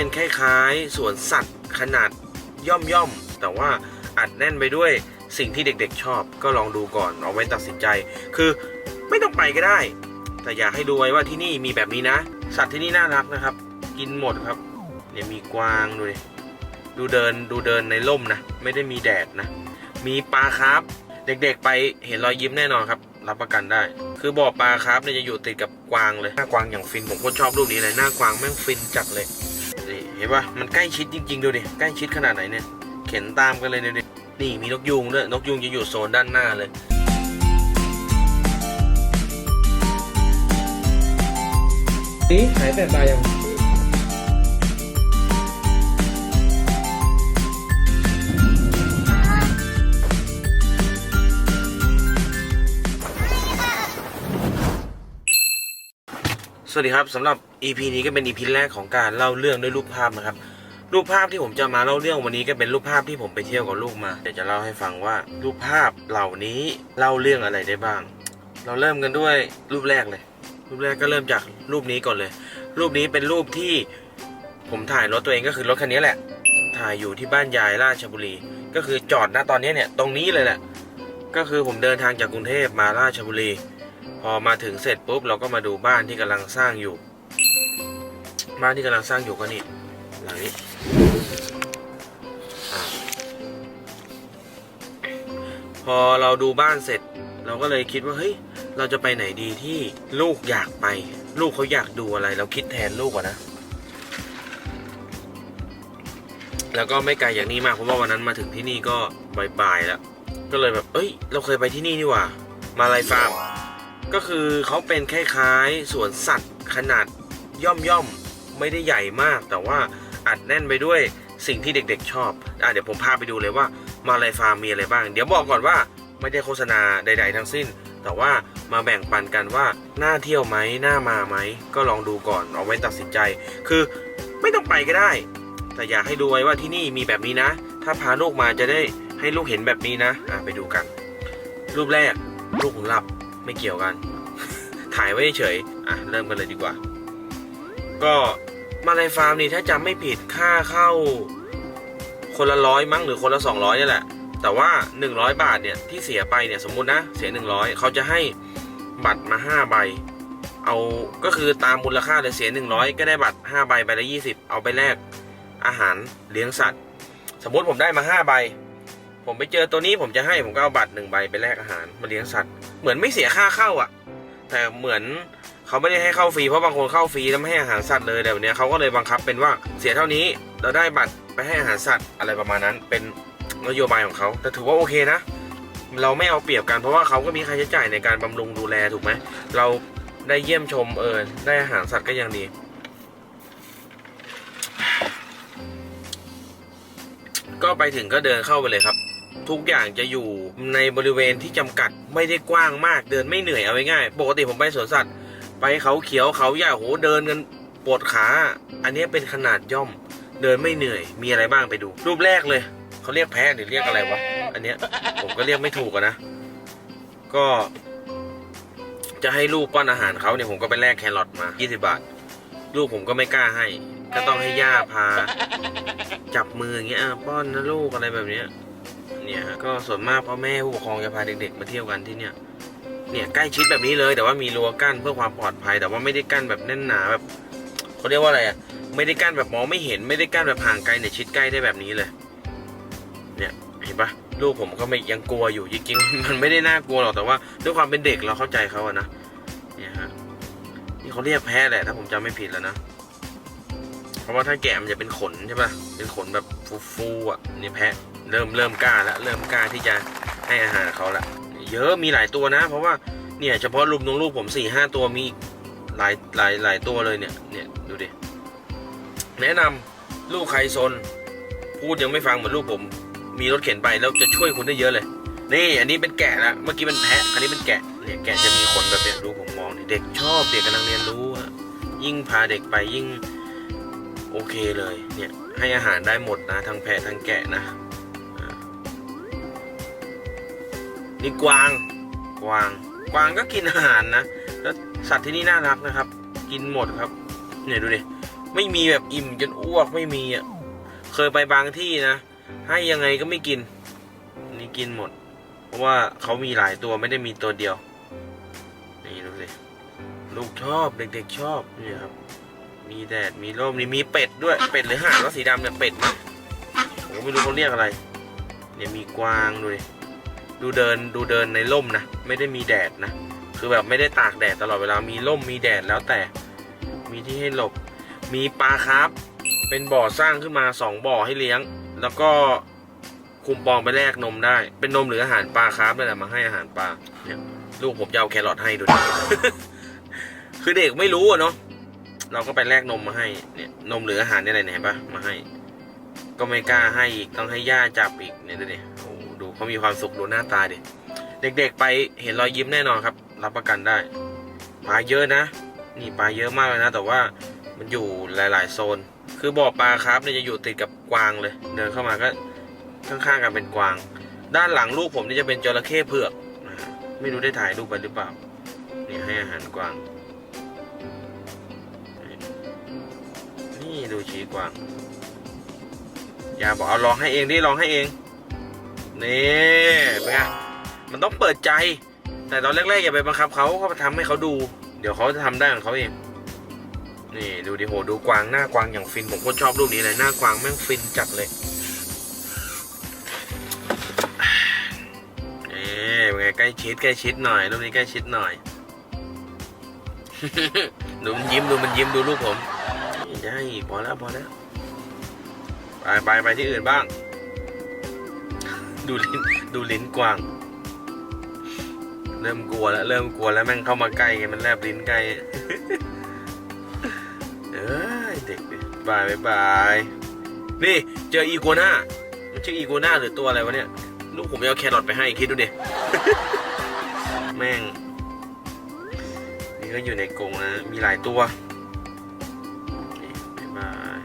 เป็นคล้ายๆสวนสัตว์ขนาดย่อมย่อมๆแต่ว่าอัดแน่นไปด้วยสิ่งที่เด็กๆชอบ ก็ลองดูก่อนเอาไว้ตัดสินใจ คือไม่ต้องไปก็ได้ แต่อยากให้ดูไว้ว่าที่นี่มีแบบนี้นะ สัตว์ที่นี่น่ารักนะครับ กินหมดครับเนี่ยมีกวางดูดิดูเดินดูเดินในร่มนะ ไม่ได้มีแดดนะ มีปลาครับ เด็กๆไปเห็นรอยยิ้มแน่นอนครับ รับประกันได้ คือบ่อปลาครับเนี่ยจะอยู่ติดกับกวางเลยหน้ากวางอย่างฟินผมโคตรชอบรูปนี้เลยหน้ากวางแม่งฟินจัดเลย เห็นปะมันใกล้ชิดจริงๆดูดิใกล้ชิดขนาดไหนเนี่ยเข็นตามกันเลยดูดินี่มีนกยูงด้วยนกยูงจะอยู่โซนด้านหน้าเลยนี่หายแปลกตายัง สวัสดีครับสำหรับ EP นี้ก็เป็น EP แรกของการเล่าเรื่องด้วยรูปภาพนะครับ รูปภาพที่ผมจะมาเล่าเรื่องวันนี้ก็เป็นรูปภาพที่ผมไปเที่ยวกับลูกมาเดี๋ยวจะเล่าให้ฟังว่า รูปภาพเหล่านี้เล่าเรื่องอะไรได้บ้าง เราเริ่มกันด้วยรูปแรกเลย รูปแรกก็เริ่มจากรูปนี้ก่อนเลย รูปนี้เป็นรูปที่ผมถ่ายรถตัวเองก็คือรถคันนี้แหละ ถ่ายอยู่ที่บ้านยายราชบุรี ก็คือจอดณตอนนี้เนี่ยตรงนี้เลยแหละ ก็คือผมเดินทางจากกรุงเทพมาราชบุรี พอมาถึงเสร็จปุ๊บเราก็มาดูบ้านที่กำลังสร้างอยู่ บ้านที่กำลังสร้างอยู่ก็นี่หลังนี้พอเราดูบ้านเสร็จ เราก็เลยคิดว่าเฮ้ยเราจะไปไหนดีที่ลูกอยากไป ลูกเขาอยากดูอะไร เราคิดแทนลูกอะนะ แล้วก็ไม่ไกลอย่างนี้มากเพราะว่าวันนั้นมาถึงที่นี่ก็บ่ายๆแล้ว ก็เลยแบบ เอ้ย เราเคยไปที่นี่นี่หว่า มาลายฟาร์ม ก็คือเขาเป็นคล้ายๆสวนสัตว์ขนาดย่อมย่อมๆไม่ได้ใหญ่มาก แต่ว่าอัดแน่นไปด้วยสิ่งที่เด็กๆชอบอะเดี๋ยวผมพาไปดูเลยว่ามาลายฟาร์มมีอะไรบ้าง เดี๋ยวบอกก่อนว่าไม่ได้โฆษณาใด ๆ ทั้งสิ้น แต่ว่ามาแบ่งปันกันว่าน่าเที่ยวไหมน่ามาไหม ก็ลองดูก่อนเอาไว้ตัดสินใจ คือไม่ต้องไปก็ได้ แต่อยากให้ดูไว้ว่าที่นี่มีแบบนี้นะ ถ้าพาลูกมาจะได้ให้ลูกเห็นแบบนี้นะอะไปดูกัน รูปแรกลูกผมหลับ ไม่เกี่ยวกัน ถ่ายไว้เฉยอะเริ่มกันเลยดีกว่า ก็มาลายฟาร์มนี่ถ้าจำไม่ผิดค่าเข้า คนละร้อยมั้งหรือคนละสองร้อยนี่แหละ แต่ว่าหนึ่งร้อยบาทเนี่ยที่เสียไปเนี่ยสมมุตินะเสียหนึ่งร้อยเขาจะให้บัตรมาห้าใบ เอาก็คือตามมูลค่าเลยเสียหนึ่งร้อยก็ได้บัตรห้าใบใบละยี่สิบเอาไปแลกอาหารเลี้ยงสัตว์ สมมุติผมได้มาห้าใบ ผมไปเจอตัวนี้ผมจะให้ผมก็เอาบัตรหนึ่งใบไปแลกอาหารมาเลี้ยงสัตว์ เหมือนไม่เสียค่าเข้าอะ แต่เหมือนเขาไม่ได้ให้เข้าฟรีเพราะบางคนเข้าฟรีแล้วไม่ให้อาหารสัตว์เลยแต่วันนี้เขาก็เลยบังคับเป็นว่าเสียเท่านี้เราได้บัตรไปให้อาหารสัตว์อะไรประมาณนั้น เป็นนโยบายของเขาแต่ถือว่าโอเคนะ เราไม่เอาเปรียบกันเพราะว่าเขาก็มีค่าใช้จ่ายในการบำรุงดูแลถูกไหมเราได้เยี่ยมชมเออได้อาหารสัตว์ก็ยังดีก็ไปถึงก็เดินเข้าไปเลยครับ ทุกอย่างจะอยู่ในบริเวณที่จำกัดไม่ได้กว้างมากเดินไม่เหนื่อยเอาง่ายปกติผมไปสวนสัตว์ ไปเขาเขียวเขาใหญ่โหเดินกันปวดขา อันนี้เป็นขนาดย่อม เดินไม่เหนื่อย มีอะไรบ้างไปดู รูปแรกเลยเขาเรียกแพะหรือเรียกอะไรวะอันเนี้ยผมก็เรียกไม่ถูกนะ ก็ จะให้ลูกป้อนอาหารเขาเนี่ยผมก็ไปแลกแครอทมา 20 บาท ลูกผมก็ไม่กล้าให้ ก็ต้องให้ย่าพา จับมืออย่างเงี้ยป้อนนะลูกอะไรแบบเนี้ย เนี่ยฮะก็ส่วนมากพ่อแม่ผู้ปกครองจะพาเด็กๆ มาเที่ยวกันที่เนี่ยเนี่ยใกล้ชิดแบบนี้เลยแต่ว่ามีรั้วกั้นเพื่อความปลอดภัย แต่ว่าไม่ได้กั้นแบบแน่นหนาแบบเขาเรียกว่าอะไรอะไม่ได้กั้นแบบมองไม่เห็นไม่ได้กั้นแบบห่างไกลเนี่ยชิดใกล้ได้แบบนี้เลย เนี่ยเห็นปะลูกผมก็ไม่ยังกลัวอยู่จริงๆมันไม่ได้น่ากลัวหรอกแต่ว่าด้วยความเป็นเด็กเราเข้าใจเขาอะนะเนี่ยฮะนี่เขาเรียกแพะแหละถ้าผมจำไม่ผิดแล้วนะเพราะว่าถ้าแกะมันจะเป็นขนใช่ปะเป็นขนแบบฟูๆอะนี่แพะ เริ่มเริ่มกล้าแล้วเริ่มกล้าที่จะให้อาหารเขาละเยอะมีหลายตัวนะ เพราะว่าเนี่ยเฉพาะลุมตรงลูกผมสี่ห้าตัวมีหลายหลายหลายตัวเลยเนี่ยเนี่ยดูดิแนะนำลูกใครซนพูดยังไม่ฟังเหมือนลูกผม มีรถเข็นไปแล้วจะช่วยคุณได้เยอะเลยนี่อันนี้เป็นแกะละเมื่อกี้เป็นแพะอันนี้เป็นแกะเนี่ยแกะจะมีขนแบบเนี้ยดูผมมองนี่เด็กชอบเด็กกำลังเรียนรู้อะยิ่งพาเด็กไปยิ่งโอเคเลยเนี่ยให้อาหารได้หมดนะทั้งแพะทั้งแกะนะ นี่กวาง กวาง กวางก็กินอาหารนะ แล้วสัตว์ที่นี่น่ารักนะครับ กินหมดครับ เนี่ยดูดิ ไม่มีแบบอิ่มจนอ้วกไม่มีอะ เคยไปบางที่นะ ให้ยังไงก็ไม่กิน นี่กินหมด เพราะว่าเขามีหลายตัวไม่ได้มีตัวเดียว นี่ดูสิ ลูกชอบเด็กๆชอบนี่ครับ มีแดดมีร่มนี่มีเป็ดด้วย เป็ดหรือห่านว่าสีดำเนี่ยเป็ดมั้งผมไม่รู้เขาเรียกอะไร เนี่ยมีกวางดูดิ ดูเดินดูเดินในร่มนะ ไม่ได้มีแดดนะ คือแบบไม่ได้ตากแดดตลอดเวลามีร่มมีแดดแล้วแต่มีที่ให้หลบ มีปลาครับ เป็นบ่อสร้างขึ้นมาสองบ่อให้เลี้ยง แล้วก็คุมปองไปแลกนมได้ เป็นนมหรืออาหารปลาครับนั่นแหละมาให้อาหารปลาเนี่ยลูกผมจะเอาแครอทให้ดูดิคือเด็กไม่รู้อะเนาะเราก็ไปแลกนมมาให้เนี่ยนมหรืออาหารเนี่ยอะไรเนี่ยเห็นปะมาให้ ก็ไม่กล้าให้อีกต้องให้ย่าจับอีกเนี่ยดูดิโอ้ เขามีความสุขดูหน้าตาดิเด็กๆไปเห็นรอยยิ้มแน่นอนครับ รับประกันได้ปลาเยอะนะ นี่ปลาเยอะมากเลยนะ แต่ว่ามันอยู่หลาย ๆ โซน คือบ่อปลาครับเนี่ยจะอยู่ติดกับกวางเลย เดินเข้ามาก็ข้างๆกันเป็นกวาง ด้านหลังลูกผมนี่จะเป็นจระเข้เผือกนะฮะไม่รู้ได้ถ่ายรูปไปหรือเปล่านี่ให้อาหารกวาง นี่ดูชี้กวางอย่าบอกเอาลองให้เองดิลองให้เอง นี่เป็นไงมันต้องเปิดใจ แต่ตอนแรกๆอย่าไปบังคับเขาก็ทำให้เขาดู เดี๋ยวเขาจะทำได้ของเขาเองนี่ดูดิโหดูกวางหน้ากวางอย่างฟินผมก็ชอบรูปนี้เลยหน้ากวางแม่งฟินจัดเลยนี่เป็นไงใกล้ชิดใกล้ชิดหน่อยรูปนี้ใกล้ชิดหน่อยดูมันยิ้มดูมันยิ้มดูรูปผมได้พอแล้วพอแล้วไปไปไปที่อื่นบ้าง ดูลิ้นดูลิ้นกวาง เริ่มกลัวแล้วเริ่มกลัวแล้วแม่งเข้ามาใกล้ไงมันแลบลิ้นใกล้เอ้ยเด็กดิบายบายบายนี่เจออีโกน่ามันชื่ออีโกน่าหรือตัวอะไรวะเนี่ยลูกผมเอาแครอทไปให้คิดดูดิแม่ง นี่ก็อยู่ในกรงนะมีหลายตัวนี่บาย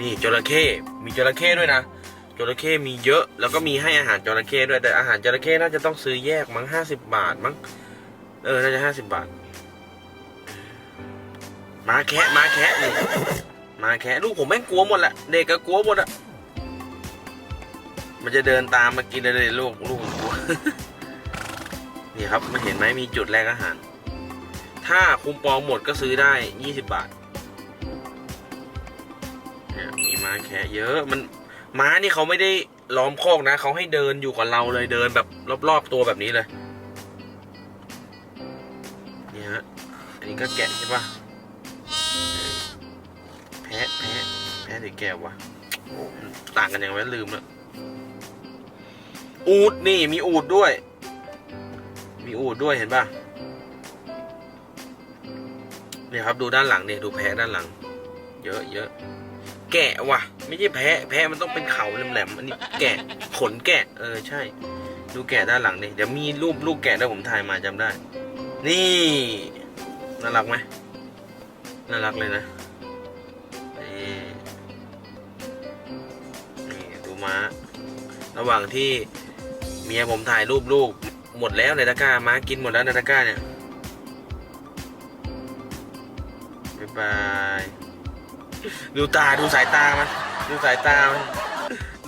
นี่จระเข้มีจระเข้ด้วยนะ จระเข้มีเยอะ แล้วก็มีให้อาหารจระเข้ด้วย แต่อาหารจระเข้น่าจะต้องซื้อแยกมั้งห้าสิบบาทมั้ง เออ น่าจะห้าสิบบาท มาแคะมาแคะนี่มาแคะลูกผมแม่งกลัวหมดแหละ เด็กก็กลัวหมดอะมันจะเดินตามมากินเลยลูกลูกกลัว นี่ครับ มันเห็นไหมมีจุดแลกอาหาร ถ้าคุมปองหมดก็ซื้อได้ยี่สิบบาทเนี่ยมีมาแคะเยอะมัน ม้านี่เขาไม่ได้ล้อมคอกนะเขาให้เดินอยู่กับเราเลยเดินแบบรอบๆตัวแบบนี้เลยนี่ฮะอันนี้ก็แกะใช่ปะแพะแพะแพะหรือแกะวะต่างกันยังไงลืมล้วอูดนี่มีอูดด้วย มีอูดด้วยเห็นปะเนี่ยครับดูด้านหลังเนี่ยดูแพะด้านหลัง เยอะเยอะ แกะว่ะ ไม่ใช่แพะ แพะมันต้องเป็นเขาแหลมๆอันนี้แกะขนแกะ เออใช่ ดูแกะด้านหลังดิเดี๋ยวมีรูปลูกแกะด้วยผมถ่ายมาจำได้ นี่น่ารักไหมน่ารักเลยนะนี่นี่ดูม้า ระหว่างที่เมียผมถ่ายรูปลูก หมดแล้วในตะกร้าม้ากินหมดแล้วในตะกร้าเนี่ยบ๊ายบาย ดูตาดูสายตามันดูสายตามัน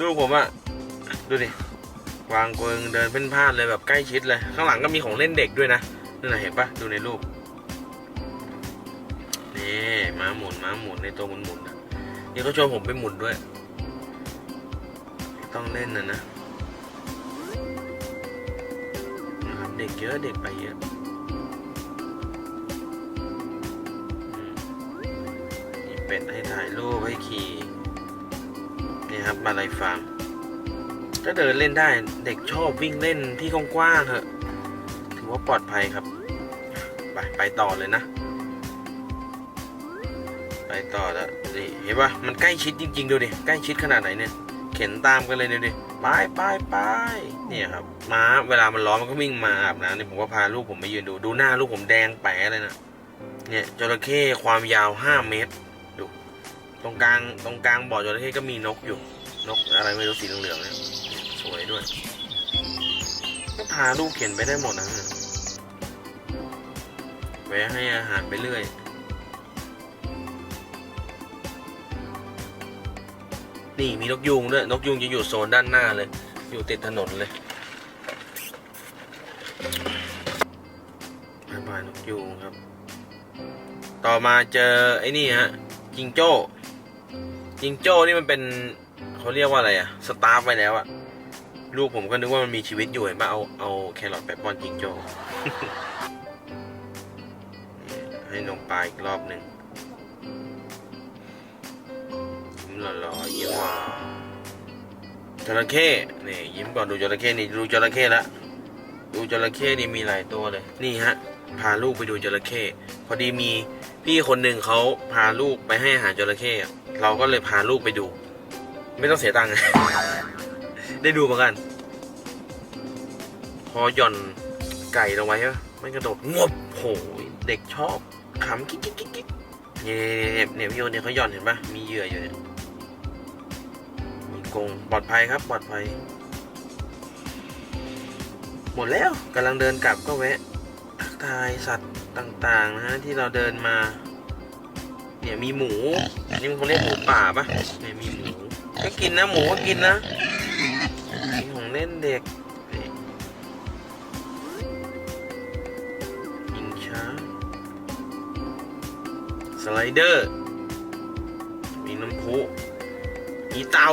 ดูผมอะดูดิวางกวงเดินเพ่นพ่านเลยแบบใกล้ชิดเลย ข้างหลังก็มีของเล่นเด็กด้วยนะนั่นนะเห็นปะดูในรูปนี่ม้าหมุนม้าหมุนในตัวหมุนหมุนๆอะนี่เขาชวนผมไปหมุนด้วย ต้องเล่นนะนะเด็กเยอะเด็กไปเยอะ เป็ดให้ถ่ายรูปให้ขี่นี่ครับมาลายฟาร์มก็เดินเล่นได้เด็กชอบวิ่งเล่นที่กว้างๆเถอะ ถือว่าปลอดภัยครับ ไปไปต่อเลยนะ ไปต่อแล้วนี่เห็นปะมันใกล้ชิดจริง ๆ ดูดิใกล้ชิดขนาดไหนเนี่ยเข็นตามกันเลยดูดิไปไปไปเนี่ยครับม้าเวลามันร้อนมันก็วิ่งมาอาบน้ำเนี่ยผมก็พาลูกผมไปยืนดูดูหน้าลูกผมแดงแป๋เลยนะเนี่ยจระเข้ความยาว 5 เมตร ตรงกลางตรงกลางบ่อจระเข้ก็มีนกอยู่ นกอะไรไม่รู้สีเหลืองๆเนี่ยสวยด้วย ก็พาลูกเข็นไปได้หมดนะแวะให้อาหารไปเรื่อยนี่มีนกยูงด้วยนกยูงจะอยู่โซนด้านหน้าเลย อยู่ติดถนนเลยบายบายนกยูงครับ ต่อมาเจอไอ้นี่ฮะจิงโจ้ จิงโจ้นี่มันเป็นเขาเรียกว่าอะไรอะสตาร์ฟไว้แล้วอะลูกผมก็นึกว่ามันมีชีวิตอยู่เห็นปะเอาเอาแครอทไปป้อนจิงโจ้ให้นมปลาอีกรอบหนึ่งยิ้มหล่อๆยิ้มหวานจระเข้นี่ยิ้มก่อนดูจระเข้นี่ดูจระเข้ละดูจระเข้นี่มีหลายตัวเลย นี่ฮะ พาลูกไปดูจระเข้พอดีมีพี่คนหนึ่งเขาพาลูกไปให้อาหารจระเข้อะ เราก็เลยพาลูกไปดู ไม่ต้องเสียตังค์ ได้ดูเหมือนกัน พอหย่อนไก่ลงไว้ใช่ปะมันกระโดดงบโหยเด็กชอบขำกิ๊กกิ๊กกิ๊กเนี่ยเนี่ยเนี่ยพี่โยนเนี่ยเขาหย่อนเห็นปะมีเหยื่ออยู่เนี่ยมีกงปลอดภัยครับ ปลอดภัย หมดแล้วกำลังเดินกลับก็แวะทักทายสัตว์ต่างๆนะฮะที่เราเดินมา เนี่ยมีหมูนี่มันเขาเรียกหมูป่าปะเนี่ยมีหมู ก็กินนะหมูก็กินนะมีของเล่นเด็กยิงช้าสไลเดอร์ มีน้ำพุมีเต่า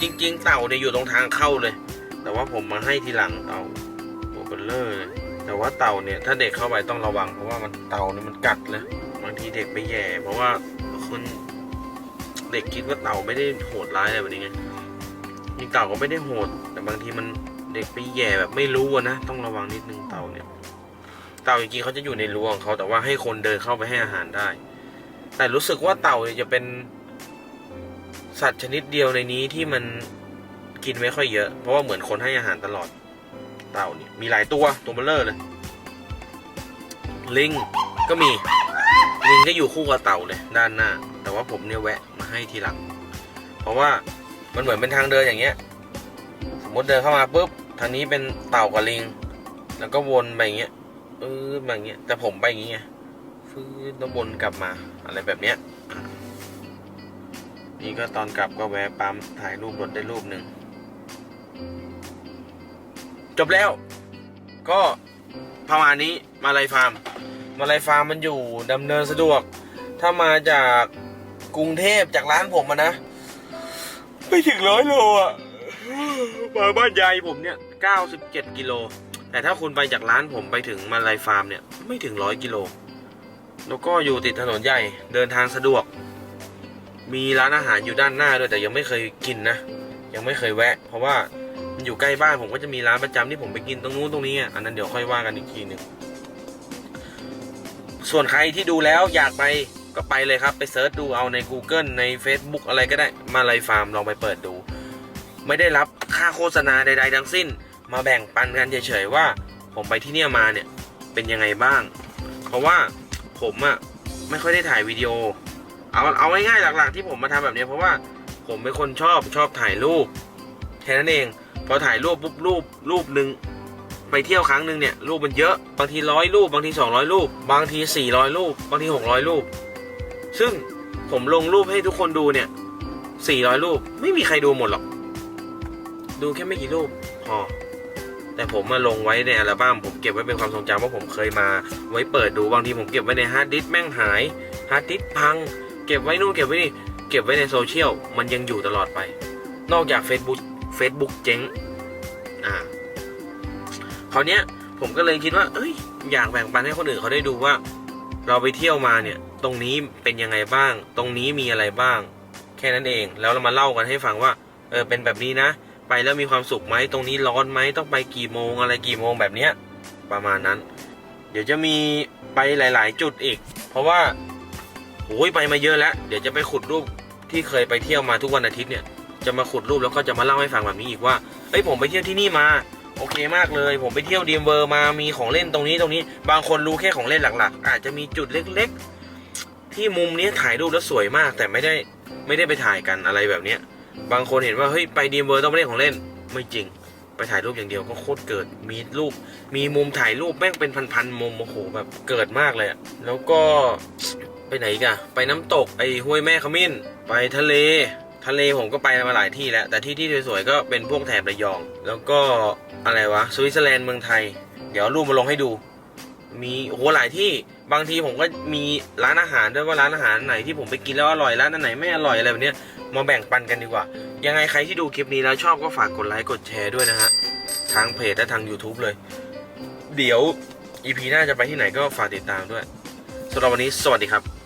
จริง ๆ เต่าเนี่ยอยู่ตรงทางเข้าเลย แต่ว่าผมมาให้ทีหลังเต่าตัวเบลเลอร์แต่ว่าเต่าเนี่ยถ้าเด็กเข้าไปต้องระวังเพราะว่ามันเต่าเนี่ยมันกัดเลย บางทีเด็กไปแย่ เพราะว่าคนเด็กคิดว่าเต่าไม่ได้โหดร้ายอะไรแบบนี้ไงจริงเต่าก็ไม่ได้โหด แต่บางทีมันเด็กไปแย่แบบไม่รู้นะต้องระวังนิดนึงเต่าเนี่ย เต่าจริงๆเขาจะอยู่ในรั้วของเขาแต่ว่าให้คนเดินเข้าไปให้อาหารได้ แต่รู้สึกว่าเต่าเนี่ยจะเป็น สัตว์ชนิดเดียวในนี้ที่มันกินไม่ค่อยเยอะ เพราะว่าเหมือนคนให้อาหารตลอด เต่าเนี่ยมีหลายตัวตัวเบลเลอร์เลยลิงก็มี ลิงก็อยู่คู่กับเต่าเลยด้านหน้า แต่ว่าผมเนี่ยแวะมาให้ทีหลัง เพราะว่ามันเหมือนเป็นทางเดินอย่างเงี้ย สมมติเดินเข้ามาปุ๊บทางนี้เป็นเต่ากับลิง แล้วก็วนไปอย่างเงี้ยเออแบบเงี้ยแต่ผมไปอย่างเงี้ยฟื้นแล้ววนกลับมาอะไรแบบเนี้ยนี่ก็ตอนกลับก็แวะปั๊มถ่ายรูปรถได้รูปหนึ่งจบแล้ว ก็ประมาณนี้มาลายฟาร์ม มาลายฟาร์มมันอยู่ดำเนินสะดวก ถ้ามาจากกรุงเทพจากร้านผมอะนะไม่ถึงร้อยโลอะมาบ้านยายผมเนี่ย97กิโล แต่ถ้าคุณไปจากร้านผมไปถึงมาลายฟาร์มเนี่ยไม่ถึงร้อยกิโล แล้วก็อยู่ติดถนนใหญ่เดินทางสะดวก มีร้านอาหารอยู่ด้านหน้าด้วยแต่ยังไม่เคยกินนะ ยังไม่เคยแวะ เพราะว่ามันอยู่ใกล้บ้านผมก็จะมีร้านประจำที่ผมไปกินตรงนู้นตรงนี้อันนั้นเดี๋ยวค่อยว่ากันอีกทีหนึ่ง ส่วนใครที่ดูแล้วอยากไปก็ไปเลยครับ ไปเซิร์ชดูเอาใน Google ใน Facebook อะไรก็ได้มาลายฟาร์มลองไปเปิดดู ไม่ได้รับค่าโฆษณาใด ๆ ทั้งสิ้น มาแบ่งปันกันเฉยๆว่า ผมไปที่เนี่ยมาเนี่ยเป็นยังไงบ้าง เพราะว่าผมอะไม่ค่อยได้ถ่ายวิดีโอ เอาเอาง่ายๆหลัก ๆ ที่ผมมาทำแบบนี้เพราะว่าผมเป็นคนชอบชอบถ่ายรูปแค่นั้นเองพอถ่ายรูปปุ๊บรูปรูปหนึ่ง ไปเที่ยวครั้งหนึ่งเนี่ยรูปมันเยอะบางทีร้อยรูปบางทีสองร้อยรูป บางทีสี่ร้อยรูป บางทีหกร้อยรูป ซึ่งผมลงรูปให้ทุกคนดูเนี่ยสี่ร้อยรูป ไม่มีใครดูหมดหรอก ดูแค่ไม่กี่รูปพอแต่ผมมาลงไว้ในอัลบั้มผมเก็บไว้เป็นความทรงจำว่าผมเคยมา ไว้เปิดดูบางทีผมเก็บไว้ในฮาร์ดดิสแม่งหายฮาร์ดดิสพัง เก็บไว้นู่นเก็บไว้นี่เก็บไว้ในโซเชียลมันยังอยู่ตลอดไป นอกจาก Facebook Facebook เจ๊งอ่า คราวเนี้ยผมก็เลยคิดว่า เอ้ย อยากแบ่งปันให้คนอื่นเขาได้ดูว่า เราไปเที่ยวมาเนี่ย ตรงนี้เป็นยังไงบ้าง ตรงนี้มีอะไรบ้าง แค่นั้นเอง แล้วเรามาเล่ากันให้ฟังว่า เออ เป็นแบบนี้นะ ไปแล้วมีความสุขไหม ตรงนี้ร้อนไหม ต้องไปกี่โมงอะไรกี่โมงแบบเนี้ย ประมาณนั้น เดี๋ยวจะมีไปหลาย ๆ จุดอีก เพราะว่าโอ้ยไปมาเยอะแล้ว เดี๋ยวจะไปขุดรูปที่เคยไปเที่ยวมาทุกวันอาทิตย์เนี่ย จะมาขุดรูปแล้วก็จะมาเล่าให้ฟังแบบนี้อีกว่าเฮ้ยผมไปเที่ยวที่นี่มา โอเคมากเลย ผมไปเที่ยวดีมเวอร์มามีของเล่นตรงนี้ตรงนี้ บางคนรู้แค่ของเล่นหลักๆ อาจจะมีจุดเล็กๆ ที่มุมนี้ถ่ายรูปแล้วสวยมาก แต่ไม่ได้ไม่ได้ไปถ่ายกันอะไรแบบเนี้ยบางคนเห็นว่าเฮ้ยไปดีมเวอร์ต้องไปเล่นของเล่นไม่จริง ไปถ่ายรูปอย่างเดียวก็โคตรเกิดมีรูป มีมุมถ่ายรูปแม่งเป็นพันๆมุมโอ้โหแบบเกิดมากเลยอะแล้วก็ไปไหนกันไปน้ำตกไอ้ห้วยแม่ขมิ้น ไปทะเล ทะเลผมก็ไปมาหลายที่แล้ว แต่ที่ที่สวยๆก็เป็นพวกแถบระยอง แล้วก็อะไรวะสวิตเซอร์แลนด์เมืองไทย เดี๋ยวรูปมาลงให้ดู มีโอ้หหลายที่บางทีผมก็มีร้านอาหารด้วยว่าร้านอาหารไหนที่ผมไปกินแล้วอร่อยร้านไหนไม่อร่อยอะไรแบบเนี้ยมาแบ่งปันกันดีกว่า ยังไงใครที่ดูคลิปนี้แล้วชอบก็ฝากกดไลค์กดแชร์ด้วยนะฮะทางเพจและทาง YouTube เลย เดี๋ยว EP หน้าจะไปที่ไหนก็ฝากติดตามด้วยสำหรับวันนี้สวัสดีครับ